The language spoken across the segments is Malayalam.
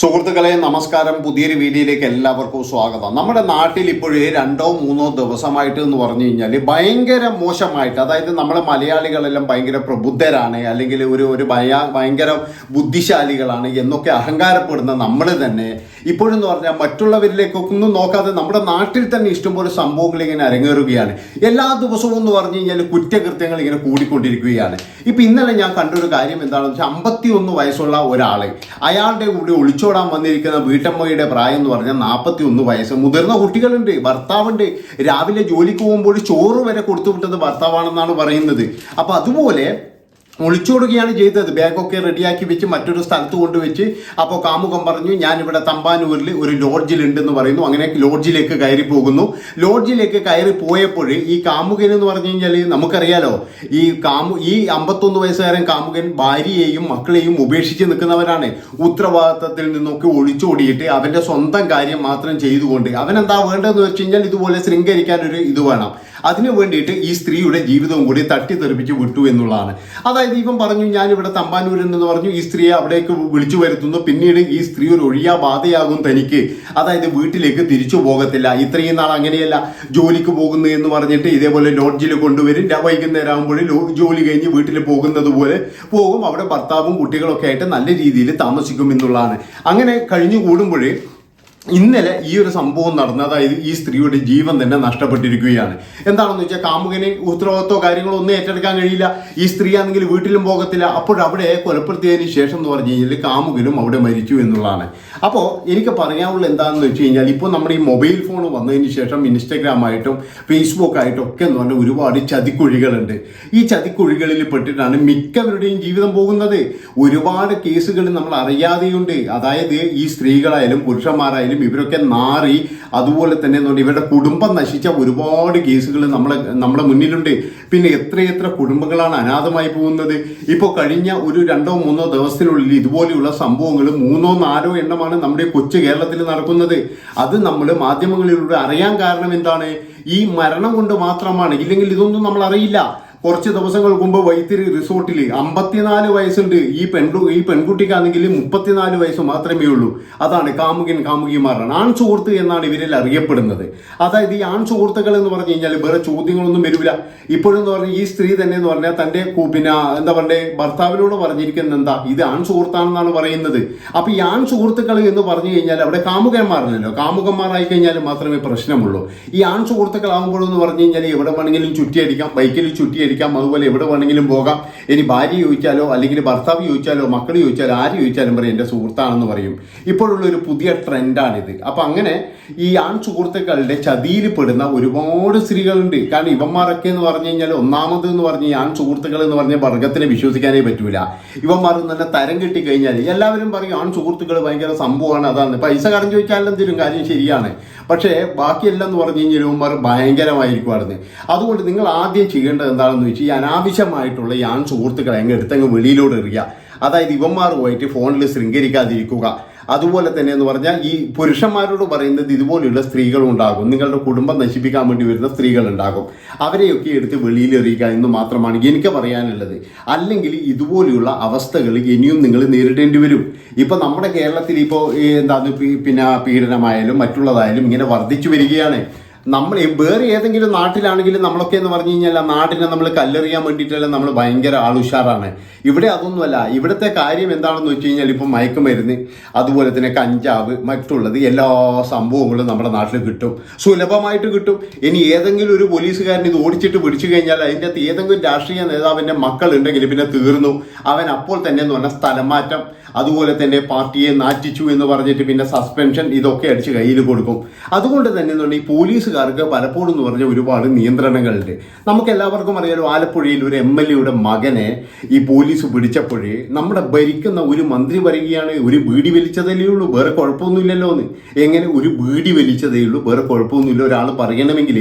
സുഹൃത്തുക്കളെ നമസ്കാരം. പുതിയൊരു വീഡിയോയിലേക്ക് എല്ലാവർക്കും സ്വാഗതം. നമ്മുടെ നാട്ടിൽ ഇപ്പോഴേ രണ്ടോ മൂന്നോ ദിവസമായിട്ട് എന്ന് പറഞ്ഞു കഴിഞ്ഞാൽ ഭയങ്കര മോശമായിട്ട് അതായത് നമ്മുടെ മലയാളികളെല്ലാം ഭയങ്കര പ്രബുദ്ധരാണ് അല്ലെങ്കിൽ ഒരു ഒരു ഭയ ഭയങ്കര ബുദ്ധിശാലികളാണ് എന്നൊക്കെ അഹങ്കാരപ്പെടുന്ന നമ്മൾ തന്നെ ഇപ്പോഴെന്ന് പറഞ്ഞാൽ മറ്റുള്ളവരിലേക്കൊന്നും നോക്കാതെ നമ്മുടെ നാട്ടിൽ തന്നെ ഇഷ്ടംപോലെ സംഭവങ്ങൾ ഇങ്ങനെ അരങ്ങേറുകയാണ്. എല്ലാ ദിവസവും എന്ന് പറഞ്ഞു കഴിഞ്ഞാൽ കുറ്റകൃത്യങ്ങൾ ഇങ്ങനെ കൂടിക്കൊണ്ടിരിക്കുകയാണ്. ഇപ്പം ഇന്നലെ ഞാൻ കണ്ടൊരു കാര്യം എന്താണെന്ന് വെച്ചാൽ അമ്പത്തി ഒന്ന് വയസ്സുള്ള ഒരാളെ അയാളുടെ കൂടെ ഒളിച്ചോടാൻ വന്നിരിക്കുന്ന വീട്ടമ്മയുടെ പ്രായം എന്ന് പറഞ്ഞാൽ നാൽപ്പത്തി ഒന്ന് വയസ്സ്. മുതിർന്ന കുട്ടികളുണ്ട് ഭർത്താവുണ്ട്. രാവിലെ ജോലിക്ക് പോകുമ്പോൾ ചോറ് വരെ കൊടുത്തു വിട്ടത് ഭർത്താവാണെന്നാണ് പറയുന്നത്. അപ്പൊ അതുപോലെ ഒളിച്ചോടുകയാണ് ചെയ്തത്. ബാഗൊക്കെ റെഡിയാക്കി വെച്ച് മറ്റൊരു സ്ഥലത്ത് കൊണ്ടുവച്ച് അപ്പോൾ കാമുകം പറഞ്ഞു ഞാനിവിടെ തമ്പാനൂരിൽ ഒരു ലോഡ്ജിലുണ്ടെന്ന് പറയുന്നു. അങ്ങനെ ലോഡ്ജിലേക്ക് കയറി പോകുന്നു. ലോഡ്ജിലേക്ക് കയറി പോയപ്പോൾ ഈ കാമുകൻ എന്ന് പറഞ്ഞു കഴിഞ്ഞാൽ നമുക്കറിയാലോ ഈ കാമു ഈ അമ്പത്തൊന്ന് വയസ്സുകാരൻ കാമുകൻ ഭാര്യയെയും മക്കളെയും ഉപേക്ഷിച്ച് നിൽക്കുന്നവരാണ്. ഉത്തരവാദിത്തത്തിൽ നിന്നൊക്കെ ഒളിച്ചോടിയിട്ട് അവന്റെ സ്വന്തം കാര്യം മാത്രം ചെയ്തുകൊണ്ട് അവൻ എന്താ വേണ്ടതെന്ന് വെച്ച് കഴിഞ്ഞാൽ ഇതുപോലെ ശൃംഗരിക്കാൻ ഒരു ഇത് വേണം. അതിനു വേണ്ടിയിട്ട് ഈ സ്ത്രീയുടെ ജീവിതവും കൂടി തട്ടിത്തെറിപ്പിച്ച് വിട്ടു എന്നുള്ളതാണ്. അതായത് ഇവൻ പറഞ്ഞു ഞാനിവിടെ തമ്പാനൂരിൽ നിന്ന് പറഞ്ഞു ഈ സ്ത്രീയെ അവിടേക്ക് വിളിച്ചു വരുത്തുന്നു. പിന്നീട് ഈ സ്ത്രീ ഒരു ഒഴിയാ ബാധയാകും തനിക്ക്. അതായത് വീട്ടിലേക്ക് തിരിച്ചു പോകത്തില്ല. ഇത്രയും നാൾ അങ്ങനെയല്ല ജോലിക്ക് പോകുന്നു എന്ന് പറഞ്ഞിട്ട് ഇതേപോലെ ലോഡ്ജിൽ കൊണ്ടുവരും. വൈകുന്നേരം ആകുമ്പോൾ ജോലി കഴിഞ്ഞ് വീട്ടിൽ പോകുന്നത് പോലെ പോകും. അവിടെ ഭർത്താവും കുട്ടികളൊക്കെ ആയിട്ട് നല്ല രീതിയിൽ താമസിക്കും എന്നുള്ളതാണ്. അങ്ങനെ കഴിഞ്ഞു കൂടുമ്പോൾ ഇന്നലെ ഈ ഒരു സംഭവം നടന്ന അതായത് ഈ സ്ത്രീയുടെ ജീവൻ തന്നെ നഷ്ടപ്പെട്ടിരിക്കുകയാണ്. എന്താണെന്ന് വെച്ചാൽ കാമുകന് ഉത്തരവാദിത്തോ കാര്യങ്ങളോ ഒന്നും ഏറ്റെടുക്കാൻ കഴിയില്ല. ഈ സ്ത്രീ ആണെങ്കിൽ വീട്ടിലും പോകത്തില്ല. അപ്പോഴവിടെ കൊലപ്പെടുത്തിയതിന് ശേഷം എന്ന് പറഞ്ഞു കഴിഞ്ഞാൽ കാമുകനും അവിടെ മരിച്ചു എന്നുള്ളതാണ്. അപ്പോൾ എനിക്ക് പറയാനുള്ള എന്താണെന്ന് വെച്ച് കഴിഞ്ഞാൽ ഇപ്പോൾ നമ്മുടെ ഈ മൊബൈൽ ഫോൺ വന്നതിന് ശേഷം ഇൻസ്റ്റാഗ്രാം ആയിട്ടും ഫേസ്ബുക്ക് ആയിട്ടും ഒക്കെ എന്ന് പറഞ്ഞാൽ ഒരുപാട് ചതിക്കുഴികളുണ്ട്. ഈ ചതിക്കുഴികളിൽ പെട്ടിട്ടാണ് മിക്കവരുടെയും ജീവിതം പോകുന്നത്. ഒരുപാട് കേസുകൾ നമ്മൾ അറിയാതെയുണ്ട്. അതായത് ഈ സ്ത്രീകളായാലും പുരുഷന്മാരായാലും ഇവരൊക്കെ നാറി അതുപോലെ തന്നെ എന്ന് പറഞ്ഞാൽ ഇവരുടെ കുടുംബം നശിച്ച ഒരുപാട് കേസുകൾ നമ്മളെ നമ്മുടെ മുന്നിലുണ്ട്. പിന്നെ എത്രയെത്ര കുടുംബങ്ങളാണ് അനാഥമായി പോകുന്നത്. ഇപ്പോൾ കഴിഞ്ഞ ഒരു രണ്ടോ മൂന്നോ ദിവസത്തിനുള്ളിൽ ഇതുപോലെയുള്ള സംഭവങ്ങൾ മൂന്നോ നാലോ എണ്ണമാണ് നമ്മുടെ കൊച്ചു കേരളത്തിൽ നടക്കുന്നത്. അത് നമ്മൾ മാധ്യമങ്ങളിലൂടെ അറിയാൻ കാരണം എന്താണ്? ഈ മരണം കൊണ്ട് മാത്രമാണ്. ഇല്ലെങ്കിൽ ഇതൊന്നും നമ്മൾ അറിയില്ല. കുറച്ച് ദിവസങ്ങൾക്ക് മുമ്പ് വൈത്തിരി റിസോർട്ടിൽ അമ്പത്തിനാല് വയസ്സുണ്ട്. ഈ പെൺകു ഈ പെൺകുട്ടിക്കാണെങ്കിൽ മുപ്പത്തിനാല് വയസ്സ് മാത്രമേ ഉള്ളൂ. അതാണ് കാമുകൻ കാമുകിമാരാണ്. ആൺ സുഹൃത്ത് എന്നാണ് ഇവരിൽ അറിയപ്പെടുന്നത്. അതായത് ഈ ആൺ സുഹൃത്തുക്കൾ എന്ന് പറഞ്ഞു കഴിഞ്ഞാൽ വേറെ ചോദ്യങ്ങളൊന്നും വരില്ല ഇപ്പോഴെന്ന് പറഞ്ഞാൽ ഈ സ്ത്രീ തന്നെ എന്ന് പറഞ്ഞാൽ തന്റെ പിന്നെ എന്താ പറയുക ഭർത്താവിനോട് പറഞ്ഞിരിക്കുന്നത് എന്താ? ഇത് ആൺ സുഹൃത്താണെന്നാണ് പറയുന്നത്. അപ്പൊ ഈ ആൺ സുഹൃത്തുക്കൾ എന്ന് പറഞ്ഞു കഴിഞ്ഞാൽ അവിടെ കാമുകന്മാരല്ലോ കാമുകന്മാരായി കഴിഞ്ഞാൽ മാത്രമേ പ്രശ്നമുള്ളൂ. ഈ ആൺ സുഹൃത്തുക്കളാകുമ്പോഴെന്ന് പറഞ്ഞു കഴിഞ്ഞാൽ എവിടെ വേണമെങ്കിലും ചുറ്റിയടിക്കാം. ബൈക്കിൽ ചുറ്റിയടിക്കാം. അതുപോലെ എവിടെ വേണമെങ്കിലും പോകാം. ഇനി ഭാര്യ ചോദിച്ചാലോ അല്ലെങ്കിൽ ഭർത്താവ് ചോദിച്ചാലോ മക്കൾ ചോദിച്ചാലോ ആര് ചോദിച്ചാലും പറയും എന്റെ സുഹൃത്താണെന്ന് പറയും. ഇപ്പോഴുള്ള ഒരു പുതിയ ട്രെൻഡാണിത്. അപ്പം അങ്ങനെ ഈ ആൺ സുഹൃത്തുക്കളുടെ ചതിയിൽ പെടുന്ന ഒരുപാട് സ്ത്രീകളുണ്ട്. കാരണം ഇവന്മാരൊക്കെ എന്ന് പറഞ്ഞു കഴിഞ്ഞാൽ ഒന്നാമത് എന്ന് പറഞ്ഞ ആൺ സുഹൃത്തുക്കൾ എന്ന് പറഞ്ഞ വർഗത്തിനെ വിശ്വസിക്കാനേ പറ്റൂല. ഇവന്മാർ നല്ല തരം കിട്ടിക്കഴിഞ്ഞാൽ എല്ലാവരും പറയും ആൺ സുഹൃത്തുക്കൾ ഭയങ്കര സംഭവമാണ് അതാണ്. പൈസ കടം ചോദിച്ചാലും എന്തെങ്കിലും കാര്യം ശരിയാണ്. പക്ഷേ ബാക്കിയെല്ലാം എന്ന് പറഞ്ഞു കഴിഞ്ഞാൽ ഇവന്മാർ ഭയങ്കരമായിരിക്കുമായിരുന്നു അതുകൊണ്ട് നിങ്ങൾ ആദ്യം ചെയ്യേണ്ടത് എന്താണെന്ന് വെച്ചാൽ ഈ അനാവശ്യമായിട്ടുള്ള ഈ ആൺ സുഹൃത്തുക്കളെ അങ്ങ് എടുത്തങ്ങ് വെളിയിലൂടെ എറിയുക. അതായത് ഇവന്മാരുമായിട്ട് ഫോണിൽ ശൃംഗരിക്കാതിരിക്കുക. അതുപോലെ തന്നെ എന്ന് പറഞ്ഞാൽ ഈ പുരുഷന്മാരോട് പറയുന്നത് ഇതുപോലെയുള്ള സ്ത്രീകളും ഉണ്ടാകും. നിങ്ങളുടെ കുടുംബം നശിപ്പിക്കാൻ വേണ്ടി വരുന്ന സ്ത്രീകൾ ഉണ്ടാകും. അവരെയൊക്കെ എടുത്ത് വെളിയിൽ എറിയുക എന്ന് മാത്രമാണ് എനിക്ക് പറയാനുള്ളത്. അല്ലെങ്കിൽ ഇതുപോലെയുള്ള അവസ്ഥകൾ ഇനിയും നിങ്ങൾ നേരിടേണ്ടി വരും. ഇപ്പോൾ നമ്മുടെ കേരളത്തിൽ ഇപ്പോൾ എന്താണ് പിന്നെ പീഡനമായാലും മറ്റുള്ളതായാലും ഇങ്ങനെ വർദ്ധിച്ചു വരികയാണ്. നമ്മൾ വേറെ ഏതെങ്കിലും നാട്ടിലാണെങ്കിലും നമ്മളൊക്കെ എന്ന് പറഞ്ഞു കഴിഞ്ഞാൽ നാടിനെ നമ്മൾ കല്ലെറിയാൻ വേണ്ടിയിട്ടല്ല നമ്മൾ ഭയങ്കര ആളുഷാറാണ് ഇവിടെ അതൊന്നുമല്ല. ഇവിടുത്തെ കാര്യം എന്താണെന്ന് വെച്ച് കഴിഞ്ഞാൽ ഇപ്പം മയക്കുമരുന്ന് അതുപോലെ തന്നെ കഞ്ചാവ് മറ്റുള്ളത് എല്ലാ സംഭവങ്ങളും നമ്മുടെ നാട്ടിൽ കിട്ടും. സുലഭമായിട്ട് കിട്ടും. ഇനി ഏതെങ്കിലും ഒരു പോലീസുകാരൻ ഇത് ഓടിച്ചിട്ട് പിടിച്ചു കഴിഞ്ഞാൽ അതിന്റെ അകത്ത് ഏതെങ്കിലും രാഷ്ട്രീയ നേതാവിന്റെ മക്കളുണ്ടെങ്കിൽ പിന്നെ തീർന്നു. അവൻ അപ്പോൾ തന്നെ എന്ന് പറഞ്ഞാൽ സ്ഥലം മാറ്റം അതുപോലെ തന്നെ പാർട്ടിയെ നാറ്റിച്ചു എന്ന് പറഞ്ഞിട്ട് പിന്നെ സസ്പെൻഷൻ ഇതൊക്കെ അടിച്ച് കയ്യിൽ കൊടുക്കും. അതുകൊണ്ട് തന്നെ എന്ന് പറഞ്ഞാൽ ഈ പോലീസുകാർക്ക് പലപ്പോഴും എന്ന് പറഞ്ഞാൽ ഒരുപാട് നിയന്ത്രണങ്ങളുണ്ട്. നമുക്ക് എല്ലാവർക്കും അറിയാലോ ആലപ്പുഴയിൽ ഒരു എം എൽ എയുടെ മകനെ ഈ പോലീസ് പിടിച്ചപ്പോഴേ നമ്മുടെ ഭരിക്കുന്ന ഒരു മന്ത്രി വരികയാണ് ഒരു ബീഡി വലിച്ചതല്ലേ ഉള്ളൂ വേറെ കുഴപ്പമൊന്നുമില്ലല്ലോ എന്ന്. എങ്ങനെ ഒരു ബീഡി വലിച്ചതേ ഉള്ളൂ വേറെ കുഴപ്പമൊന്നുമില്ല ഒരാൾ പറയണമെങ്കിൽ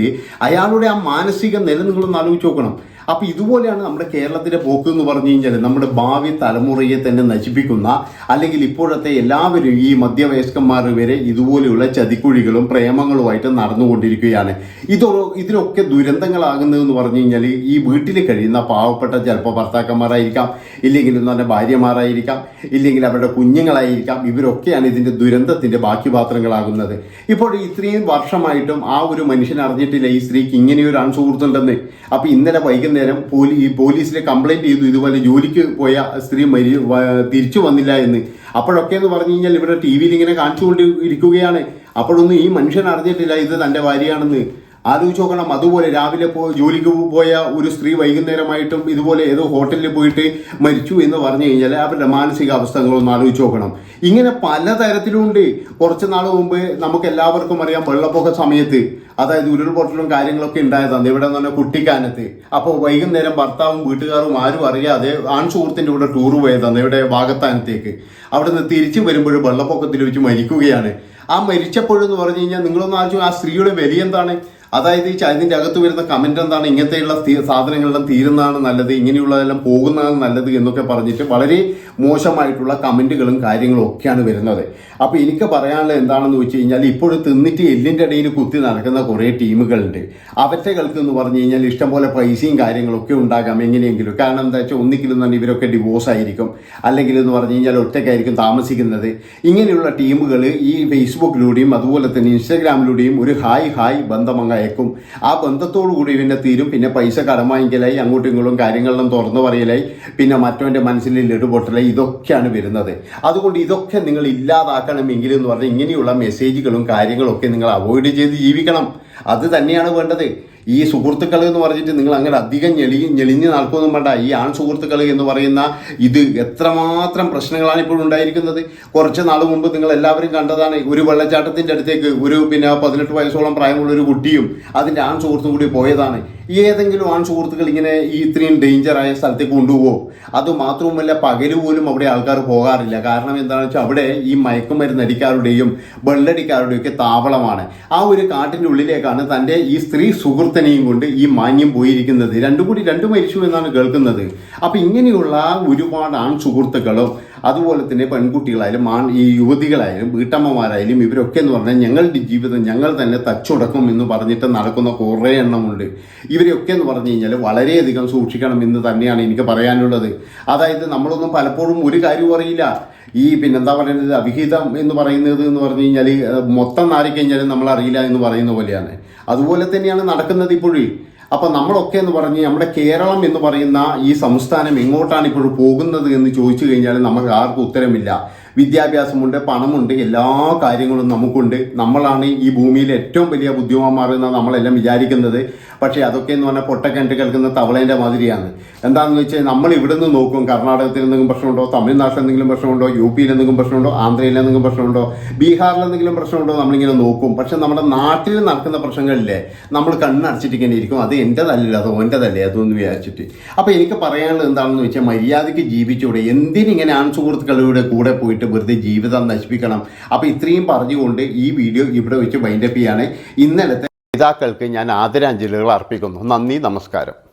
അയാളുടെ ആ മാനസിക നില നിങ്ങളൊന്ന് ആലോചിച്ച് നോക്കണം. അപ്പൊ ഇതുപോലെയാണ് നമ്മുടെ കേരളത്തിന്റെ പോക്ക് എന്ന് പറഞ്ഞു കഴിഞ്ഞാൽ നമ്മുടെ ഭാവി തലമുറയെ തന്നെ നശിപ്പിക്കുന്ന അല്ലെങ്കിൽ ഇപ്പോഴത്തെ എല്ലാവരും ഈ മധ്യവയസ്കന്മാർ വരെ ഇതുപോലെയുള്ള ചതിക്കുഴികളും പ്രേമങ്ങളുമായിട്ട് നടന്നുകൊണ്ടിരിക്കുകയാണ്. ഇതൊരു ഇതിലൊക്കെ ദുരന്തങ്ങളാകുന്നതെന്ന് പറഞ്ഞു കഴിഞ്ഞാൽ ഈ വീട്ടിൽ കഴിയുന്ന പാവപ്പെട്ട ചിലപ്പോൾ ഭർത്താക്കന്മാരായിരിക്കാം ഇല്ലെങ്കിൽ എന്ന് ഭാര്യമാരായിരിക്കാം ഇല്ലെങ്കിൽ അവരുടെ കുഞ്ഞുങ്ങളായിരിക്കാം. ഇവരൊക്കെയാണ് ഇതിന്റെ ദുരന്തത്തിന്റെ ബാക്കി പാത്രങ്ങളാകുന്നത്. ഇപ്പോൾ ഇത്രയും വർഷമായിട്ടും ആ ഒരു മനുഷ്യൻ അറിഞ്ഞിട്ടില്ല ഈ സ്ത്രീക്ക് ഇങ്ങനെയൊരു അൺസുഹൃത്തുണ്ടെന്ന്. അപ്പോൾ ഇന്നലെ വൈകുന്നേരം പോലീ ഈ പോലീസിനെ കംപ്ലൈന്റ് ചെയ്തു ഇതുപോലെ ജോലിക്ക് പോയ സ്ത്രീ മരി തിരിച്ചു വന്നില്ല എന്ന്. അപ്പോഴൊക്കെ എന്ന് പറഞ്ഞു കഴിഞ്ഞാൽ ഇവിടെ ടി വിയിൽ ഇങ്ങനെ കാണിച്ചുകൊണ്ട് ഇരിക്കുകയാണ് അപ്പോഴൊന്നും ഈ മനുഷ്യൻ അറിഞ്ഞിട്ടില്ല ഇത് തന്റെ ഭാര്യയാണെന്ന്. ആലോചിച്ച് നോക്കണം. അതുപോലെ രാവിലെ പോ ജോലിക്ക് പോയ ഒരു സ്ത്രീ വൈകുന്നേരമായിട്ടും ഇതുപോലെ ഏതോ ഹോട്ടലിൽ പോയിട്ട് മരിച്ചു എന്ന് പറഞ്ഞു കഴിഞ്ഞാൽ അവരുടെ മാനസികാവസ്ഥകളൊന്ന് ആലോചിച്ച് നോക്കണം. ഇങ്ങനെ പലതരത്തിലുണ്ട്. കുറച്ച് നാൾ മുമ്പ് നമുക്ക് എല്ലാവർക്കും അറിയാം വെള്ളപ്പൊക്ക സമയത്ത് അതായത് ഉരുൾപൊട്ടലും കാര്യങ്ങളൊക്കെ ഉണ്ടായതാണ്. ഇവിടെ പറഞ്ഞാൽ കുട്ടിക്കാനത്ത്. അപ്പോൾ വൈകുന്നേരം ഭർത്താവും വീട്ടുകാരും ആരും അറിയാതെ ആൺ സുഹൃത്തിന്റെ കൂടെ ടൂർ പോയതാണ് ഇവിടെ വാഗത്താനത്തേക്ക്. അവിടെ നിന്ന് തിരിച്ചു വരുമ്പോൾ വെള്ളപ്പൊക്കത്തിൽ വെച്ച് മരിക്കുകയാണ്. ആ മരിച്ചപ്പോഴെന്ന് പറഞ്ഞു കഴിഞ്ഞാൽ നിങ്ങളൊന്ന് ആലോചിച്ചു ആ സ്ത്രീയുടെ വില എന്താണ് അതായത് ഈ ചൈനീന്റെ അകത്ത് വരുന്ന കമന്റ് എന്താണ്? ഇങ്ങനത്തെയുള്ള സാധനങ്ങളെല്ലാം തീരുന്നതാണ് നല്ലത് ഇങ്ങനെയുള്ളതെല്ലാം പോകുന്നതാണ് നല്ലത് എന്നൊക്കെ പറഞ്ഞിട്ട് വളരെ മോശമായിട്ടുള്ള കമന്റുകളും കാര്യങ്ങളും ഒക്കെയാണ് വരുന്നത്. അപ്പോൾ എനിക്ക് പറയാനുള്ളത് എന്താണെന്ന് വെച്ച് കഴിഞ്ഞാൽ ഇപ്പോഴും തിന്നിട്ട് എല്ലിന്റെ ഇടയിൽ കുത്തി നടക്കുന്ന കുറേ ടീമുകളുണ്ട്. അവറ്റകൾക്ക് എന്ന് പറഞ്ഞു കഴിഞ്ഞാൽ ഇഷ്ടംപോലെ പൈസയും കാര്യങ്ങളൊക്കെ ഉണ്ടാകാം എങ്ങനെയെങ്കിലും. കാരണം എന്താ വെച്ചാൽ ഒന്നിക്കലും തന്നെ ഇവരൊക്കെ ഡിവോഴ്സ് ആയിരിക്കും. അല്ലെങ്കിൽ എന്ന് പറഞ്ഞു കഴിഞ്ഞാൽ ഒറ്റയ്ക്കായിരിക്കും താമസിക്കുന്നത്. ഇങ്ങനെയുള്ള ടീമുകൾ ഈ ഫേസ്ബുക്കിലൂടെയും അതുപോലെ തന്നെ ഇൻസ്റ്റാഗ്രാമിലൂടെയും ഒരു ഹായ് ഹായ് ബന്ധം അങ്ങ് അയക്കും. ആ ബന്ധത്തോടു കൂടി പിന്നെ തീരും. പിന്നെ പൈസ കടം വാങ്ങിക്കലായി അങ്ങോട്ടും ഇങ്ങോട്ടും കാര്യങ്ങളെല്ലാം തുറന്നു പറയലായി. പിന്നെ മറ്റവന്റെ മനസ്സിൽ ലഡുപൊട്ടലായി ഇതൊക്കെയാണ് വരുന്നത്. അതുകൊണ്ട് ഇതൊക്കെ നിങ്ങൾ ഇല്ലാതാക്കണമെങ്കിൽ എന്ന് പറഞ്ഞാൽ ഇങ്ങനെയുള്ള മെസ്സേജുകളും കാര്യങ്ങളും ഒക്കെ നിങ്ങൾ അവോയ്ഡ് ചെയ്ത് ജീവിക്കണം. അത് തന്നെയാണ് വേണ്ടത്. ഈ സുഹൃത്തുക്കൾ എന്ന് പറഞ്ഞിട്ട് നിങ്ങൾ അങ്ങനെ അധികം ഞെളി ഞെളിഞ്ഞ് നടക്കൊന്നും വേണ്ട. ഈ ആൺ സുഹൃത്തുക്കൾ എന്ന് പറയുന്ന ഇത് എത്രമാത്രം പ്രശ്നങ്ങളാണ് ഇപ്പോൾ ഉണ്ടായിരിക്കുന്നത്. കുറച്ച് നാൾ മുമ്പ് നിങ്ങൾ എല്ലാവരും കണ്ടതാണ് ഒരു വെള്ളച്ചാട്ടത്തിന്റെ അടുത്തേക്ക് ഒരു പിന്നെ പതിനെട്ട് വയസ്സോളം പ്രായമുള്ള ഒരു കുട്ടിയും അതിന്റെ ആൺ സുഹൃത്തും കൂടി പോയതാണ്. ഏതെങ്കിലും ആൺ സുഹൃത്തുക്കൾ ഇങ്ങനെ ഈ ഇത്രയും ഡേഞ്ചറായ സ്ഥലത്തേക്ക് കൊണ്ടുപോകുമോ അത് മാത്രവുമല്ല പകൽ പോലും അവിടെ ആൾക്കാർ പോകാറില്ല. കാരണം എന്താണെന്ന് വെച്ചാൽ അവിടെ ഈ മയക്കുമരുന്ന് അടിക്കാരുടെയും വെള്ളടിക്കാരുടെയും ഒക്കെ താവളമാണ്. ആ ഒരു കാട്ടിന്റെ ഉള്ളിലേക്കാണ് തന്റെ ഈ സ്ത്രീ സുഹൃത്തിനെയും കൊണ്ട് ഈ മാന്യം പോയിരിക്കുന്നത്. രണ്ടും കൂടി രണ്ടു മരിച്ചു എന്നാണ് കേൾക്കുന്നത്. അപ്പൊ ഇങ്ങനെയുള്ള ഒരുപാട് ആൺ സുഹൃത്തുക്കളും അതുപോലെ തന്നെ പെൺകുട്ടികളായാലും ആൺ ഈ യുവതികളായാലും വീട്ടമ്മമാരായാലും ഇവരൊക്കെ എന്ന് പറഞ്ഞാൽ ഞങ്ങളുടെ ജീവിതം ഞങ്ങൾ തന്നെ തച്ചുടക്കും എന്ന് പറഞ്ഞിട്ട് നടക്കുന്ന കുറേ എണ്ണമുണ്ട്. ഇവരെയൊക്കെ എന്ന് പറഞ്ഞു കഴിഞ്ഞാൽ വളരെയധികം സൂക്ഷിക്കണം എന്ന് തന്നെയാണ് എനിക്ക് പറയാനുള്ളത്. അതായത് നമ്മളൊന്നും പലപ്പോഴും ഒരു കാര്യവും അറിയില്ല. ഈ പിന്നെന്താ പറയുന്നത്? അവിഹിതം എന്ന് പറയുന്നത് എന്ന് പറഞ്ഞു കഴിഞ്ഞാൽ മൊത്തം നാരിക്കഴിഞ്ഞാലും നമ്മൾ അറിയില്ല എന്ന് പറയുന്ന പോലെയാണ്. അതുപോലെ തന്നെയാണ് നടക്കുന്നത് ഇപ്പോഴും. അപ്പോൾ നമ്മളൊക്കെ എന്ന് പറഞ്ഞ് നമ്മുടെ കേരളം എന്ന് പറയുന്ന ഈ സംസ്ഥാനം എങ്ങോട്ടാണ് ഇപ്പോൾ പോകുന്നത് എന്ന് ചോദിച്ചു കഴിഞ്ഞാൽ നമുക്ക് ആർക്കും ഉത്തരമില്ല. വിദ്യാഭ്യാസമുണ്ട് പണമുണ്ട് എല്ലാ കാര്യങ്ങളും നമുക്കുണ്ട്. നമ്മളാണ് ഈ ഭൂമിയിൽ ഏറ്റവും വലിയ ബുദ്ധിമാന്മാർ എന്ന് നമ്മളെല്ലാം വിചാരിക്കുന്നത്. പക്ഷേ അതൊക്കെ എന്ന് പറഞ്ഞാൽ പൊട്ടക്കണ്ട് കേൾക്കുന്ന തവളേന്റെ മാതിരിയാണ്. എന്താണെന്ന് വെച്ചാൽ നമ്മൾ ഇവിടെ നിന്ന് നോക്കും കർണാടകത്തിൽ എന്തെങ്കിലും പ്രശ്നമുണ്ടോ തമിഴ്നാട്ടിൽ എന്തെങ്കിലും പ്രശ്നമുണ്ടോ യു പിയിൽ എന്തെങ്കിലും പ്രശ്നമുണ്ടോ ആന്ധ്രയിൽ എന്തെങ്കിലും പ്രശ്നമുണ്ടോ ബീഹാറിൽ എന്തെങ്കിലും പ്രശ്നമുണ്ടോ നമ്മളിങ്ങനെ നോക്കും. പക്ഷേ നമ്മുടെ നാട്ടിൽ നടക്കുന്ന പ്രശ്നങ്ങളില്ലേ നമ്മൾ കണ്ണടച്ചിട്ടിങ്ങനെ ഇരിക്കും. അത് എന്റെതല്ല അത് ഓന്റെതല്ലേ അതൊന്ന് വിചാരിച്ചിട്ട്. അപ്പോൾ എനിക്ക് പറയാനുള്ളത് എന്താണെന്ന് വെച്ചാൽ മര്യാദയ്ക്ക് ജീവിച്ചൂടെ. എന്തിനിങ്ങനെ ആൺ സുഹൃത്തുക്കളുടെ കൂടെ പോയിട്ട് വെറുതെ ജീവിതം നശിപ്പിക്കണം. അപ്പോൾ ഇത്രയും പറഞ്ഞുകൊണ്ട് ഈ വീഡിയോ ഇവിടെ വെച്ച് വൈൻഡപ്പ് ചെയ്യാണ്. ഇന്നലത്തെ പിതാക്കൾക്ക് ഞാൻ ആദരാഞ്ജലികൾ അർപ്പിക്കുന്നു. നന്ദി നമസ്കാരം.